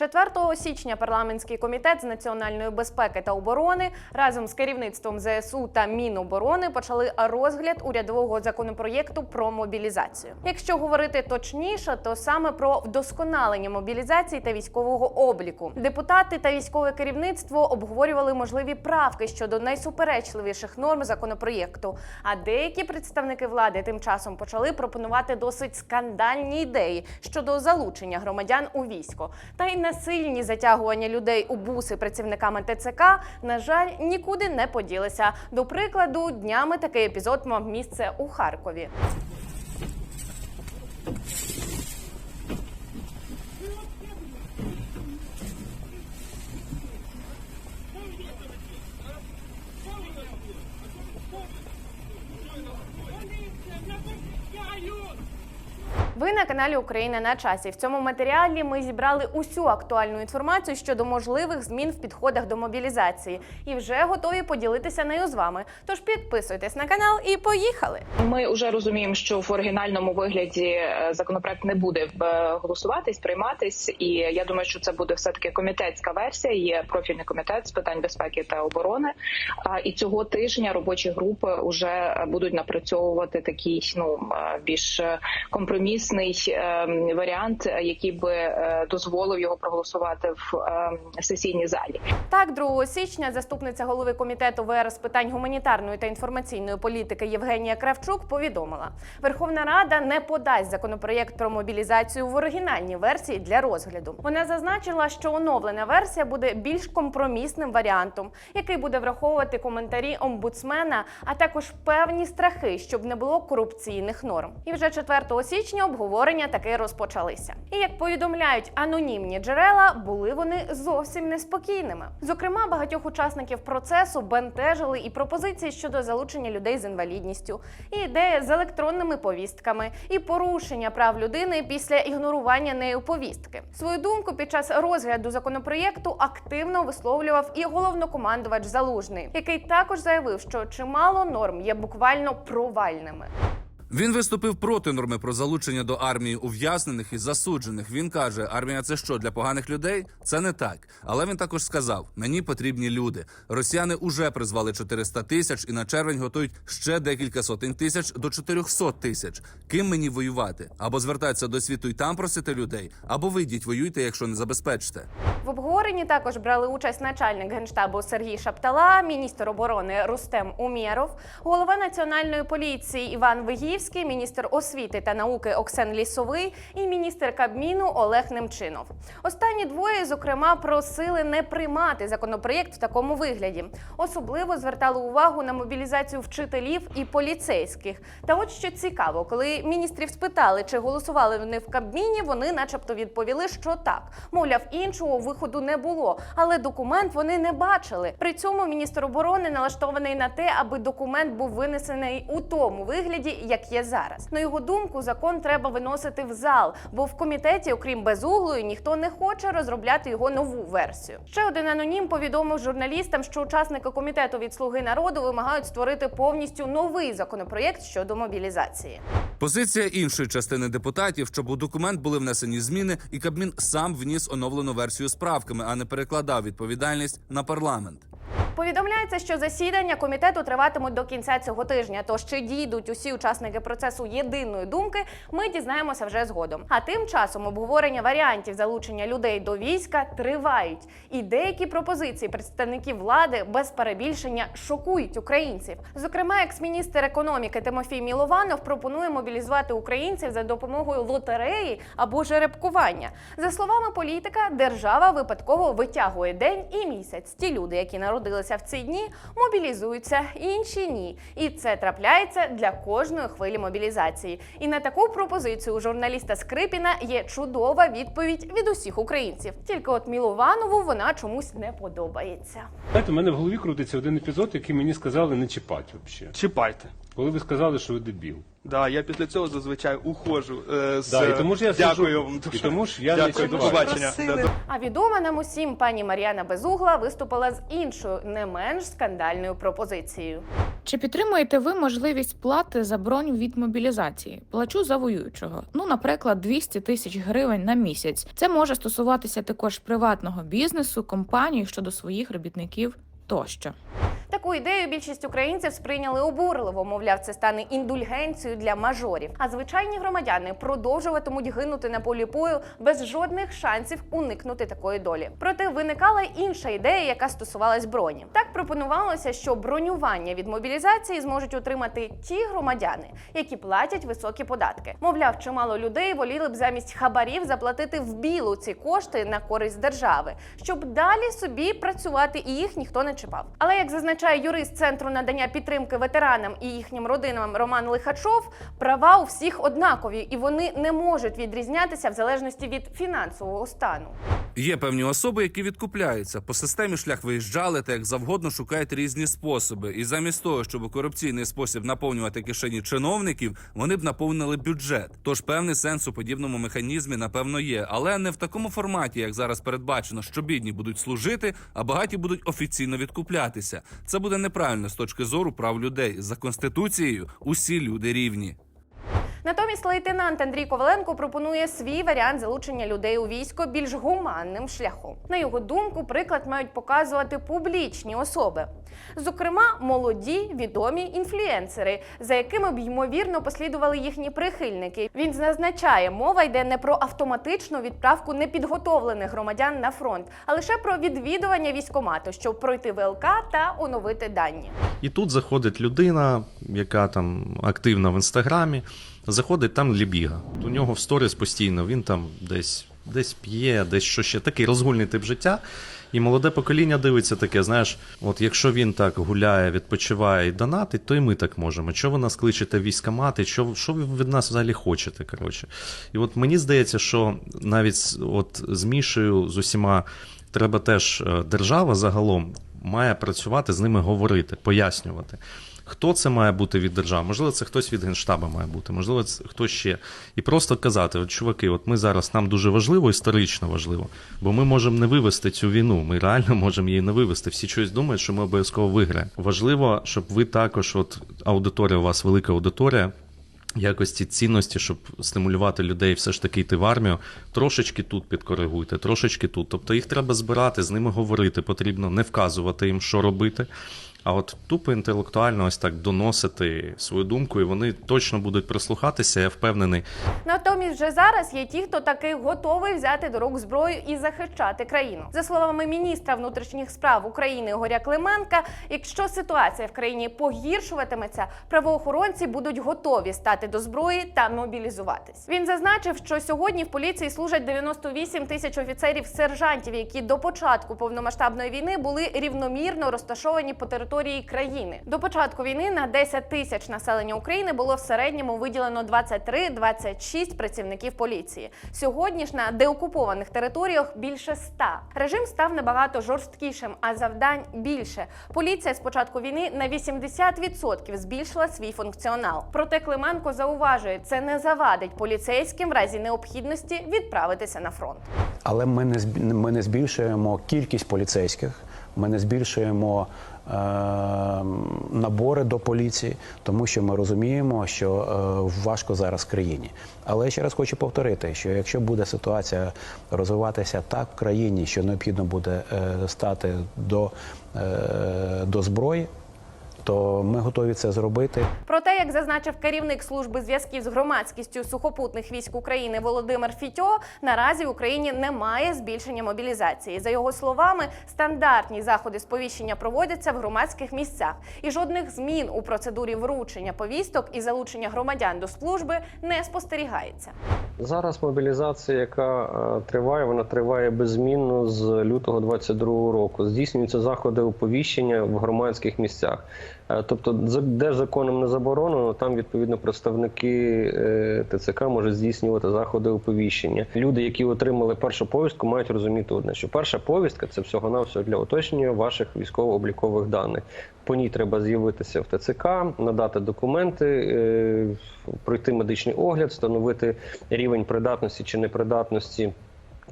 4 січня парламентський комітет з національної безпеки та оборони разом з керівництвом ЗСУ та Міноборони почали розгляд урядового законопроєкту про мобілізацію. Якщо говорити точніше, то саме про вдосконалення мобілізації та військового обліку. Депутати та військове керівництво обговорювали можливі правки щодо найсуперечливіших норм законопроєкту. А деякі представники влади тим часом почали пропонувати досить скандальні ідеї щодо залучення громадян у військо. Та й насильні затягування людей у буси працівниками ТЦК, на жаль, нікуди не поділися. До прикладу, днями такий епізод мав місце у Харкові. На каналі Україна на часі. В цьому матеріалі ми зібрали усю актуальну інформацію щодо можливих змін в підходах до мобілізації і вже готові поділитися нею з вами. Тож підписуйтесь на канал і поїхали. Ми вже розуміємо, що в оригінальному вигляді е, законопроект не буде е, голосуватись, прийматись, і я думаю, що це буде все таки комітетська версія. Є профільний комітет з питань безпеки та оборони. А і цього тижня робочі групи вже будуть напрацьовувати такий ну е, більш компромісний е, варіант, який би е, дозволив його проголосувати в е, сесійній залі. Так, 2 січня заступниця голови комітету ВР з питань гуманітарної та інформаційної політики Євгенія Кравчук повідомила: Верховна Рада не подасть законопроєкт про мобілізацію в оригінальній версії для розгляду. Вона зазначила, що оновлена версія буде більш компромісним варіантом, який буде враховувати коментарі омбудсмена, а також певні страхи, щоб не було корупційних норм. І вже 4 січня обговорення таки розпочалися. І як повідомляють анонімні джерела, були вони зовсім неспокійними. Зокрема, багатьох учасників процесу бентежили і пропозиції щодо залучення людей з інвалідністю, і ідея з електронними повістками, і порушення прав людини після ігнорування нею повістки. Свою думку під час розгляду законопроєкту активно висловлював і головнокомандувач Залужний, який також заявив, що чимало норм є буквально провальними. Він виступив проти норми про залучення до армії ув'язнених і засуджених. Він каже: армія це що для поганих людей? Це не так. Але він також сказав: мені потрібні люди. Росіяни уже призвали 400 тисяч і на червень готують ще декілька сотень тисяч до 400 тисяч. Ким мені воювати? Або звертатися до світу і там просити людей, або вийдіть, воюйте, якщо не забезпечите. В обговоренні також брали участь начальник генштабу Сергій Шаптала, міністр оборони Рустем Умєров, голова національної поліції Іван Вигівський, міністр освіти та науки Оксен Лісовий і міністр Кабміну Олег Немчинов. Останні двоє, зокрема, просили не приймати законопроєкт в такому вигляді. Особливо звертали увагу на мобілізацію вчителів і поліцейських. Та от що цікаво, коли міністрів спитали, чи голосували вони в Кабміні, вони, начебто, відповіли, що так. Мовляв, іншого виходу не було, але документ вони не бачили. При цьому міністр оборони налаштований на те, аби документ був винесений у тому вигляді, як є зараз. На його думку, закон треба виносити в зал, бо в комітеті, окрім безуглої, ніхто не хоче розробляти його нову версію. Ще один анонім повідомив журналістам, що учасники комітету від Слуги народу вимагають створити повністю новий законопроєкт щодо мобілізації. Позиція іншої частини депутатів, щоб у документ були внесені зміни, і Кабмін сам вніс оновлену версію з правками, а не перекладав відповідальність на парламент. Повідомляється, що засідання комітету триватимуть до кінця цього тижня. Тож чи дійдуть усі учасники процесу єдиної думки, ми дізнаємося вже згодом. А тим часом обговорення варіантів залучення людей до війська тривають, і деякі пропозиції представників влади без перебільшення шокують українців. Зокрема, екс-міністр економіки Тимофій Мілованов пропонує мобілізувати українців за допомогою лотереї або жеребкування. За словами політика, держава випадково витягує день і місяць. Ті люди, які народилися в ці дні, мобілізуються, інші ні. І це трапляється для кожної хвилі мобілізації. І на таку пропозицію у журналіста Скрипіна є чудова відповідь від усіх українців. Тільки от Мілованову вона чомусь не подобається. Знаєте, у мене в голові крутиться один епізод, який мені сказали не чіпати взагалі. Чіпайте. Коли ви сказали, що ви дебіл. Да, я після цього зазвичай ухожу. Е, з... Да, і тому ж я Дякую сиджу, вам. і тому ж я не Дякую, до побачення. Да. А відома нам усім пані Мар'яна Безугла виступила з іншою, не менш скандальною пропозицією. Чи підтримуєте ви можливість плати за бронь від мобілізації? Плачу за воюючого. Ну, наприклад, 200 тисяч гривень на місяць. Це може стосуватися також приватного бізнесу, компаній щодо своїх робітників тощо. Таку ідею більшість українців сприйняли обурливо. Мовляв, це стане індульгенцією для мажорів. А звичайні громадяни продовжуватимуть гинути на полі бою без жодних шансів уникнути такої долі. Проте виникала інша ідея, яка стосувалась броні. Так пропонувалося, що бронювання від мобілізації зможуть отримати ті громадяни, які платять високі податки. Мовляв, чимало людей воліли б замість хабарів заплатити в білу ці кошти на користь держави, щоб далі собі працювати і їх ніхто не чіпав. Але як зазначає юрист центру надання підтримки ветеранам і їхнім родинам Роман Лихачов, права у всіх однакові, і вони не можуть відрізнятися в залежності від фінансового стану. Є певні особи, які відкупляються по системі шлях виїжджали та як завгодно шукають різні способи. І замість того, щоб у корупційний спосіб наповнювати кишені чиновників, вони б наповнили бюджет. Тож певний сенс у подібному механізмі напевно є, але не в такому форматі, як зараз передбачено, що бідні будуть служити, а багаті будуть офіційно відкуплятися. Це буде неправильно з точки зору прав людей. За конституцією усі люди рівні. Натомість лейтенант Андрій Коваленко пропонує свій варіант залучення людей у військо більш гуманним шляхом. На його думку, приклад мають показувати публічні особи, зокрема, молоді відомі інфлюенсери, за якими б ймовірно послідували їхні прихильники. Він зазначає, мова йде не про автоматичну відправку непідготовлених громадян на фронт, а лише про відвідування військомату, щоб пройти ВЛК та оновити дані. І тут заходить людина, яка там активна в інстаграмі, заходить там лібіга. У нього в сторіс постійно він там десь, десь п'є, десь що ще такий розгульний тип життя. І молоде покоління дивиться таке, знаєш, от якщо він так гуляє, відпочиває і донатить, то і ми так можемо. Що ви нас кличете військомати? Що, що ви від нас взагалі хочете? Коротше. І от мені здається, що навіть от з Мішею, з усіма, треба теж е, держава загалом має працювати з ними говорити, пояснювати. Хто це має бути від держави? Можливо, це хтось від генштабу має бути, можливо, це хтось ще. І просто казати: от, чуваки, от ми зараз нам дуже важливо, історично важливо, бо ми можемо не вивести цю війну. Ми реально можемо її не вивести. Всі щось думають, що ми обов'язково виграємо. Важливо, щоб ви також, от аудиторія, у вас велика аудиторія. Якості цінності, щоб стимулювати людей все ж таки йти в армію, трошечки тут підкоригуйте, трошечки тут. Тобто їх треба збирати, з ними говорити потрібно, не вказувати їм, що робити. А от тупо інтелектуально ось так доносити свою думку, і вони точно будуть прислухатися, я впевнений. Натомість вже зараз є ті, хто таки готовий взяти до рук зброю і захищати країну. За словами міністра внутрішніх справ України Горя Клименка, якщо ситуація в країні погіршуватиметься, правоохоронці будуть готові стати до зброї та мобілізуватись. Він зазначив, що сьогодні в поліції служать 98 тисяч офіцерів сержантів, які до початку повномасштабної війни були рівномірно розташовані по території країни. До початку війни на 10 тисяч населення України було в середньому виділено 23-26 працівників поліції. Сьогодні ж на деокупованих територіях більше 100. Режим став набагато жорсткішим, а завдань більше. Поліція з початку війни на 80% збільшила свій функціонал. Проте Клименко зауважує, це не завадить поліцейським в разі необхідності відправитися на фронт. Але ми не ми не збільшуємо кількість поліцейських, ми не збільшуємо е, набори до поліції, тому що ми розуміємо, що е, важко зараз країні. Але я ще раз хочу повторити, що якщо буде ситуація розвиватися так в країні, що необхідно буде е, стати до, е, до зброї, то ми готові це зробити. Проте, як зазначив керівник служби зв'язків з громадськістю сухопутних військ України Володимир Фітьо, наразі в Україні немає збільшення мобілізації. За його словами, стандартні заходи сповіщення проводяться в громадських місцях, і жодних змін у процедурі вручення повісток і залучення громадян до служби не спостерігається. Зараз мобілізація, яка е, триває, вона триває беззмінно з лютого 22 року. Здійснюються заходи оповіщення в громадських місцях. Е, Тобто, де законом не заборонено, там відповідно представники е, ТЦК можуть здійснювати заходи оповіщення. Люди, які отримали першу повістку, мають розуміти одне, що перша повістка це всього навсього для уточнення ваших військово-облікових даних. По ній треба з'явитися в ТЦК, надати документи, е, пройти медичний огляд, встановити рівень придатності чи непридатності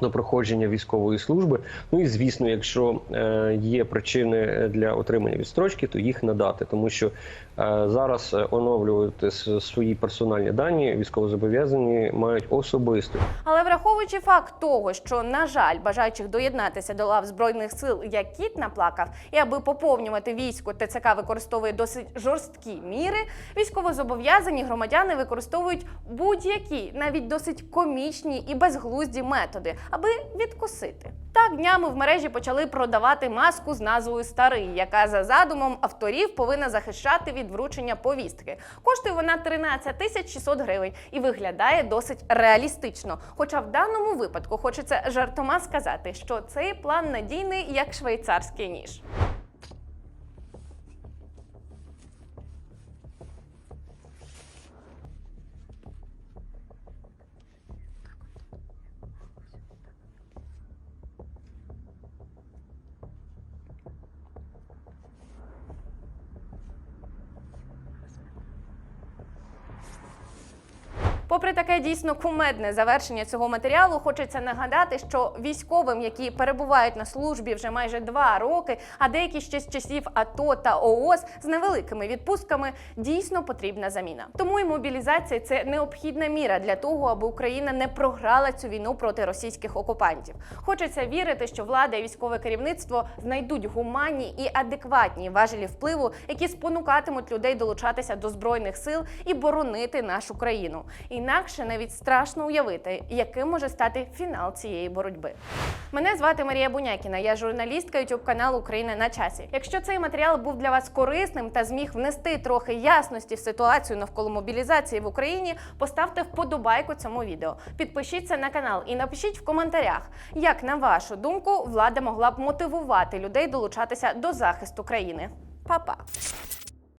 до проходження військової служби. Ну і звісно, якщо е, є причини для отримання відстрочки, то їх надати, тому що е, зараз е, оновлювати свої персональні дані військовозобов'язані мають особисто. Але враховуючи факт того, що на жаль, бажаючих доєднатися до лав збройних сил як кіт наплакав, і аби поповнювати військо, ТЦК використовує досить жорсткі міри. Військовозобов'язані громадяни використовують будь-які, навіть досить комічні і безглузді методи, аби відкусити. Так днями в мережі почали продавати маску з назвою Старий, яка за задумом авторів повинна захищати від вручення повістки. Коштує вона 13 тисяч 600 гривень і виглядає досить реалістично. Хоча в даному випадку хочеться жартома сказати, що цей план надійний як швейцарський ніж. Попри таке дійсно кумедне завершення цього матеріалу, хочеться нагадати, що військовим, які перебувають на службі вже майже два роки, а деякі ще з часів АТО та ООС з невеликими відпустками, дійсно потрібна заміна. Тому і мобілізація це необхідна міра для того, аби Україна не програла цю війну проти російських окупантів. Хочеться вірити, що влада і військове керівництво знайдуть гуманні і адекватні важелі впливу, які спонукатимуть людей долучатися до збройних сил і боронити нашу країну. Інакше навіть страшно уявити, яким може стати фінал цієї боротьби. Мене звати Марія Бунякіна, я журналістка youtube каналу Україна на часі. Якщо цей матеріал був для вас корисним та зміг внести трохи ясності в ситуацію навколо мобілізації в Україні, поставте вподобайку цьому відео. Підпишіться на канал і напишіть в коментарях, як на вашу думку влада могла б мотивувати людей долучатися до захисту країни. Па-па!